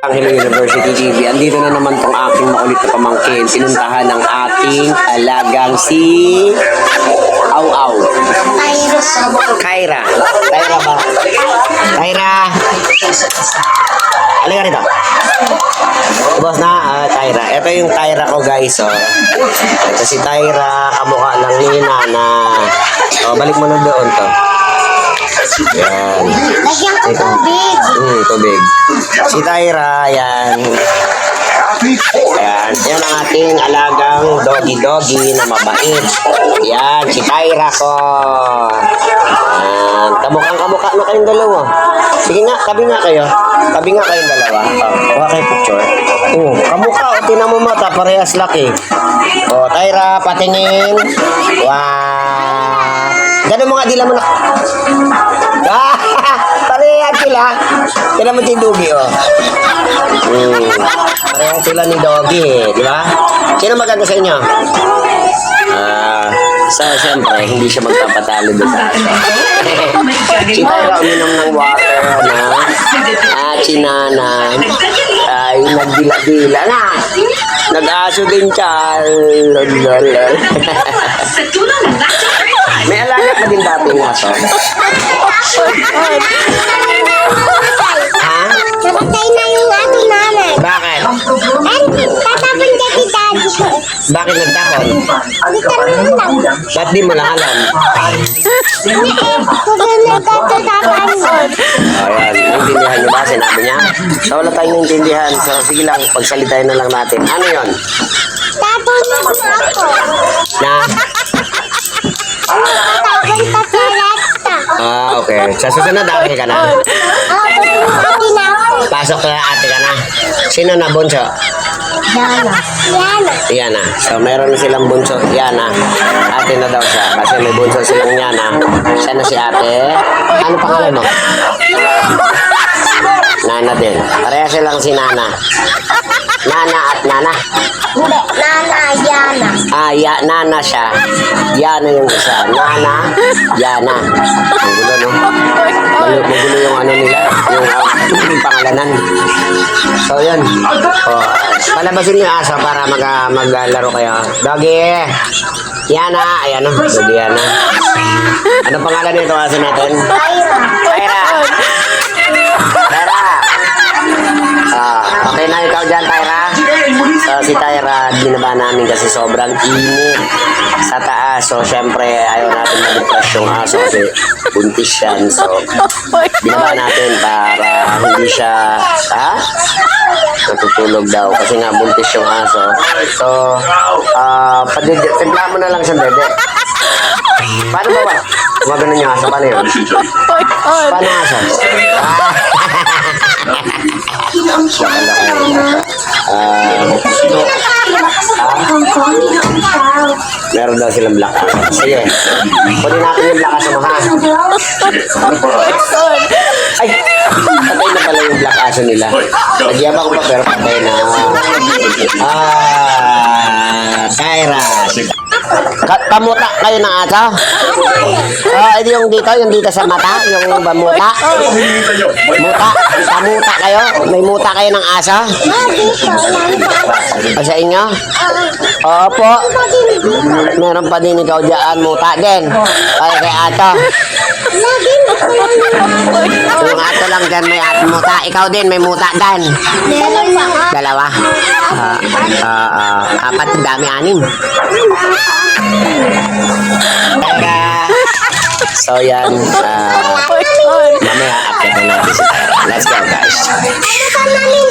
Angelo University TV. Andito na naman tong aking makulit na pamangkin. Pinuntahan ng ating alagang si Au Au. Kyra. Kyra ba? Kyra. Halika rito. Boss na, ah, Tyra. Ito yung Tyra ko, guys. Oh. Ito si Tyra. Kamukha lang ni Nana. Oh, balik mo na doon to. Yan. Lagyan ko tubig. Hmm, tubig. Si Tyra, yan. Ayan. Yan ang ating alagang doggy-doggy na mabait. Yan, si Tyra ko. Yan. Kamukhang kamukha na kayong dalawa. Sige nga, tabi nga kayo. Tabi nga kayong dalawa. Oh, kuha kayo picture. Oh, kamukha. O, tinan mo mata. Parehas laki. Oh, Tyra, patingin. Wow. Ganun mo nga, dila mo na. Ah, parehas sila. Tinan mo si Dugi, oh. Hmm. Parehas sila ni Doggy, eh, di ba? Sino maganda sa inyo? Ah, sa siyempre, hindi siya magpapatalo doon sa akin. si Tyra uminom ng water na at si Nana ay nagdila-dila na. Nag-aso din siya. Lolol. May alaga ka din dati ng aso? Ha? Namatay na yung ating nanay. Bakit? Eh, tatapon ka si daddy ko. Bakit nagtakon? Hindi ka naman lang. Ba't di mo lang alam? Hindi eh, kung nagtatatapan mo. Ayan, naintindihan niyo ba? Sinabi niya? So, wala tayong naintindihan. So, sige lang, pagsalitain na lang natin. Ano yon? Tapon mo ako. Na? Okay. Sa susunod, ate ka na. Ako. Pasok na ate ka na. Sino na bunso? Yana. Yana. Yana. So, meron na silang bunso. Yana. Ate na daw siya. Kasi may bunso silang Yana. Siya na si ate. Ano pangalan mo? Nana din. Pareha silang si Nana. Nana at Nana. Hindi, Nana, Yana. Ah, ya, Nana siya. Yana yung isa. Nana, Yana. Magulo, magulo yung ano nila. Yung, uh, yung pangalanan. So, yun. Oh, palabasin niyo asa para mag, ah, maglaro kayo. Doggy! Yana! Ayan, no? Doggy Yana. Ano pangalan nito aso natin? Tyra. Tyra! Tyra! Ah, okay na ikaw dyan, Tyra? So, si Tyra, binaba namin kasi sobrang init sa taas. So, syempre, ayaw natin ma-depress yung aso kasi buntis yan. So, binaba natin para hindi siya, ha? Natutulog daw kasi nga buntis yung aso. So, ah, uh, timpla mo na lang siya, dede. Paano ba ba? Gumagano yung aso? Paano yun? Paano yung aso? Ah. Wala kayo. Ah, meron daw silang black aso. Sige. Kunin natin yung black aso mo, ha? Ay! Patay na pala yung black aso nila. Nagyabang ko pa pero patay na. Ah, Tyra. Ka- pamuta kayo ng aso? Ah, edi yung dito, yung dito sa mata, yung bamuta. Muta, pamuta kayo? May muta kayo ng? Ah, lang O sa inyo? Opo. Meron pa din ikaw dyan, muta din. Kaya kay ato. Yung ato lang dyan may at muta. Ikaw din may muta din. Dalawa. Ah, ah, ah, apat, dami, anim. Tara. So yan, ah, Let's go, guys.